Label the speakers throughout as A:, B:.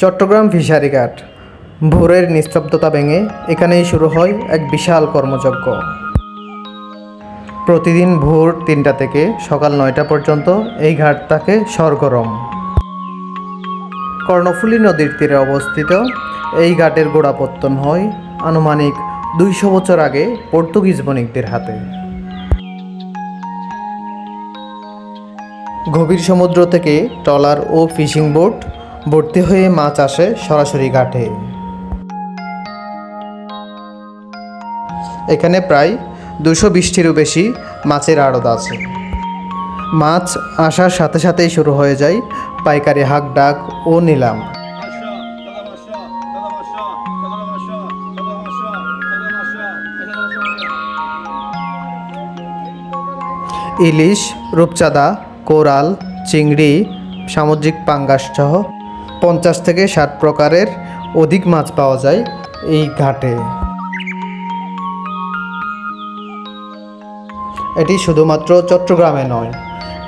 A: Chittagong fishery ঘাট। ভোরের নিস্তব্ধতা ভেঙে এখানেই শুরু হয় এক বিশাল কর্মযজ্ঞ। প্রতিদিন ভোর তিনটা থেকে সকাল নয়টা পর্যন্ত এই ঘাট থাকে সরগরম কর্ণফুলী নদীর তীরে অবস্থিত এই ঘাটের গোড়াপত্তন হয় আনুমানিক দুইশো বছর আগে পর্তুগিজ বণিকদের হাতে। গভীর সমুদ্র থেকে ট্রলার ও ফিশিং বোট ভর্তি হয়ে মাছ আসে সরাসরি ঘাটে এখানে প্রায় দুশো বিশটিরও বেশি মাছের আড়ত আছে মাছ আসার সাথে সাথেই শুরু হয়ে যায় পাইকারি হাক ডাক ও নিলাম. ইলিশ, রূপচাঁদা, কোরাল, চিংড়ি, সামুদ্রিক পাঙ্গাস সহ পঞ্চাশ থেকে ষাট প্রকারের অধিক মাছ পাওয়া যায় এই ঘাটে। এটি শুধুমাত্র চট্টগ্রামে নয়,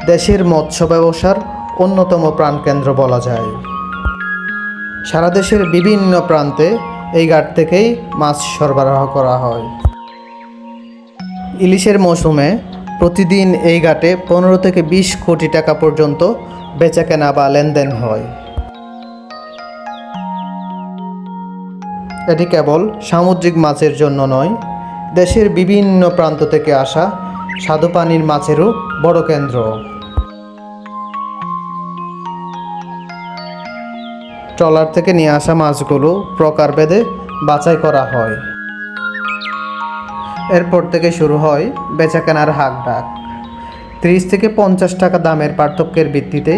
A: দেশের মৎস্য ব্যবসার অন্যতম প্রাণকেন্দ্র বলা যায়। সারা দেশের বিভিন্ন প্রান্তে এই ঘাট থেকেই মাছ সরবরাহ করা হয়। ইলিশের মৌসুমে প্রতিদিন এই ঘাটে পনেরো থেকে বিশ কোটি টাকা পর্যন্ত বেচাকেনা বা লেনদেন হয়। এটি কেবল সামুদ্রিক মাছের জন্য নয়, দেশের বিভিন্ন প্রান্ত থেকে আসা স্বাদু পানির মাছেরও বড় কেন্দ্র। ট্রলার থেকে নিয়ে আসা মাছগুলো প্রকারভেদে বাছাই করা হয়। এরপর থেকে শুরু হয় বেচাকেনার হাক ডাক ত্রিশ থেকে পঞ্চাশ টাকা দামের পার্থক্যের ভিত্তিতে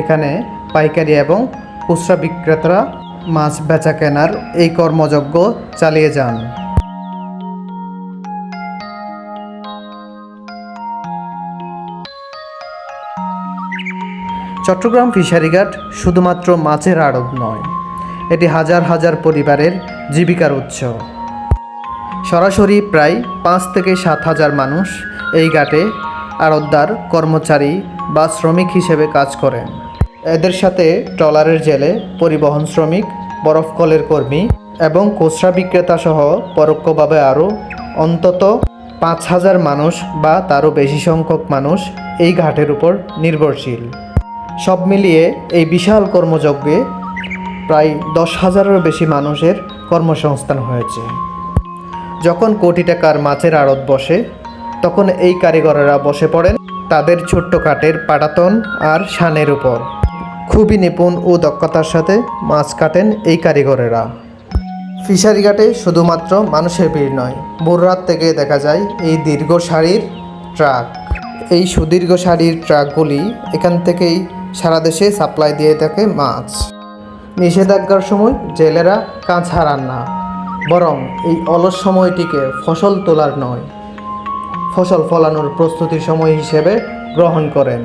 A: এখানে পাইকারি এবং খুচরা বিক্রেতারা মাছ বেচা কেনার এই কর্মযজ্ঞ চালিয়ে যান। চট্টগ্রাম ফিশারিঘাট শুধুমাত্র মাছের আড়ত নয়, এটি হাজার হাজার পরিবারের জীবিকার উৎস। সরাসরি প্রায় পাঁচ থেকে সাত হাজার মানুষ এই ঘাটে আড়তদার, কর্মচারী বা শ্রমিক হিসেবে কাজ করেন। এদের সাথে ট্রলারের জেলে পরিবহন শ্রমিক, বরফ কলের কর্মী এবং খুচরা বিক্রেতা সহ পরোক্ষভাবে আরও অন্তত পাঁচ হাজার মানুষ বা তারও বেশি সংখ্যক মানুষ এই ঘাটের উপর নির্ভরশীল। সব মিলিয়ে এই বিশাল কর্মযজ্ঞে প্রায় দশ হাজারেরও বেশি মানুষের কর্মসংস্থান হয়েছে। যখন কোটি টাকার মাছের আড়ত বসে, তখন এই কারিগরেরা বসে পড়েন তাদের ছোট্ট কাঠের পাটাতন আর শানের উপর। খুবই নিপুণ ও দক্ষতার সাথে মাছ কাটেন এই কারিগরেরা। ফিশারি ঘাটে শুধুমাত্র মানুষের ভিড় নয়, ভোর রাত থেকে দেখা যায় এই দীর্ঘ সারির ট্রাক। এই সুদীর্ঘ সারির ট্রাকগুলি এখান থেকেই সারা দেশে সাপ্লাই দিয়ে থাকে মাছ। নিষেধাজ্ঞার সময় জেলেরা কাঁচ হারান না বরং এই অলস সময়টিকে ফসল তোলার নয়, ফসল ফলানোর প্রস্তুতির সময় হিসেবে গ্রহণ করেন।